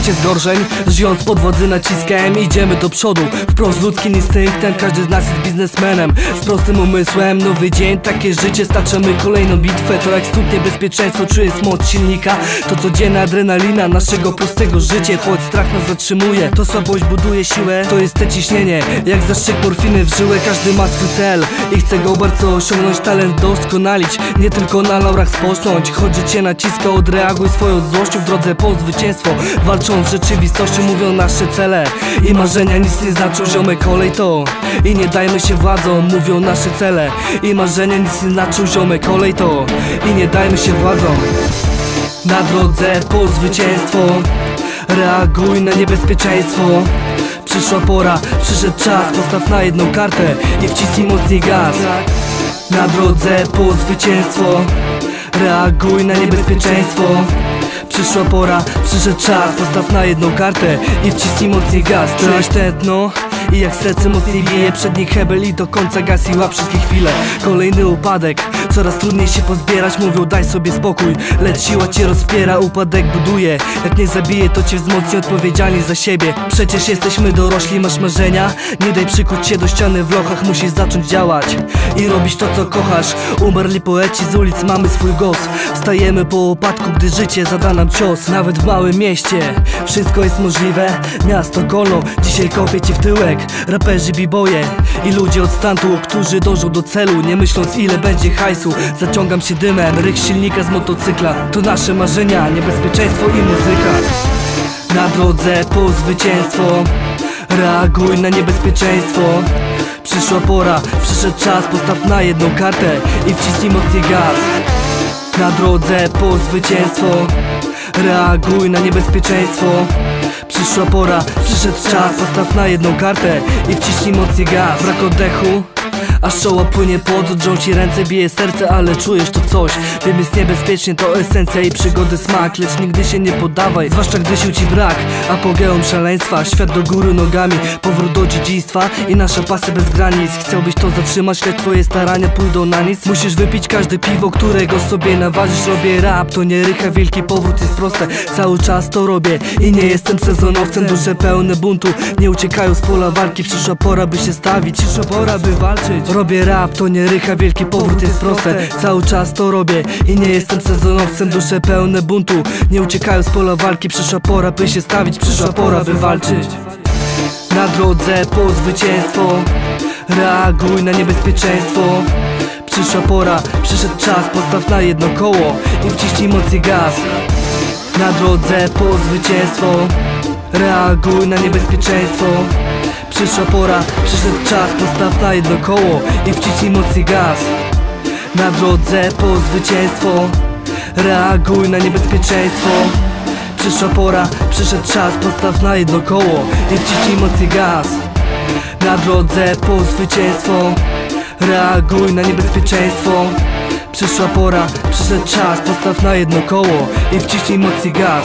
się zgorszeń Żyjąc pod władzy naciskiem Idziemy do przodu. Wprost ludzkim instynktem Każdy z nas jest biznesmenem. Z prostym umysłem Nowy dzień, takie życie Staczamy kolejną bitwę. To jak stuknie bezpieczeństwo Czuję moc silnika? To codzienna adrenalina Naszego prostego życia. Choć strach nas zatrzymuje To słabość buduje siłę. To jest te ciśnienie Jak zastrzyk morfiny w żyłę. Każdy ma swój cel I chce go bardzo osiągnąć Talent doskonalić. Nie tylko na laurach spocząć Choć życie naciska Odreaguj swoją złością w drodze po zwycięstwo Walczą z rzeczywistością Mówią nasze cele. I marzenia nic nie znaczą Ziomek kolej to. I nie dajmy się władzą Mówią nasze cele. I marzenia nic nie znaczą Ziomek kolej to. I nie dajmy się władzą na drodze po zwycięstwo. Reaguj na niebezpieczeństwo. Przyszła pora, przyszedł czas. Postaw na jedną kartę i wcisnij mocniej gaz. Na drodze po zwycięstwo. Reaguj na niebezpieczeństwo Przyszła pora, przyszedł czas Postaw na jedną kartę i wcisnij mocniej gaz Czujesz tętno? I jak serce mocniej bije Przed nich hebel i do końca łap wszystkie chwile. Kolejny upadek Coraz trudniej się pozbierać Mówią daj sobie spokój. Lecz siła cię rozpiera Upadek buduje. Jak nie zabije to cię wzmocni Odpowiedzialni za siebie. Przecież jesteśmy dorośli Masz marzenia? Nie daj przykuć się do ściany w lochach Musisz zacząć działać. I robić to co kochasz. Umarli poeci z ulic Mamy swój głos. Wstajemy po upadku Gdy życie zada nam cios. Nawet w małym mieście Wszystko jest możliwe. Miasto Kolno Dzisiaj kopię ci w tyłek Raperzy, b-boye i ludzie od stantu Którzy dążą do celu Nie myśląc ile będzie hajsu. Zaciągam się dymem Ryk silnika z motocykla. To nasze marzenia Niebezpieczeństwo i muzyka. Na drodze po zwycięstwo Reaguj na niebezpieczeństwo. Przyszła pora, przyszedł czas Postaw na jedną kartę I wcisnij mocniej gaz. Na drodze po zwycięstwo Reaguj na niebezpieczeństwo Przyszła pora, przyszedł czas. Postaw na jedną kartę i wciśnij mocniej gaz Brak oddechu Aż czoła płynie pod, drżą ci ręce, bije serce, ale czujesz to coś. Wiem jest niebezpiecznie, to esencja i przygody smak. Lecz nigdy się nie poddawaj, zwłaszcza gdy sił ci brak. Apogeum szaleństwa, świat do góry nogami. Powrót do dziedzictwa i nasza pasja bez granic. Chciałbyś to zatrzymać, lecz twoje starania pójdą na nic. Musisz wypić każde piwo, którego sobie naważysz. Robię rap, to nie rycha, wielki powrót jest proste. Cały czas to robię i nie jestem sezonowcem. Dusze pełne buntu, nie uciekają z pola walki. Przyszła pora by się stawić, przyszła pora by walczyć Robię rap, to nie rycha, wielki powrót jest proste. Cały czas to robię i nie jestem sezonowcem. Dusze pełne buntu, nie uciekają z pola walki. Przyszła pora by się stawić, przyszła pora by walczyć. Na drodze po zwycięstwo. Reaguj na niebezpieczeństwo. Przyszła pora, przyszedł czas Postaw na jedno koło i wciśnij mocniej gaz. Na drodze po zwycięstwo. Reaguj na niebezpieczeństwo Przyszła pora, przyszedł czas Postaw na jedno koło i wciśnij mocniej gaz. Na drodze po zwycięstwo. Reaguj na niebezpieczeństwo. Przyszła pora, przyszedł czas Postaw na jedno koło i wciśnij mocniej gaz. Na drodze po zwycięstwo. Reaguj na niebezpieczeństwo. Przyszła pora, przyszedł czas Postaw na jedno koło i wciśnij mocniej gaz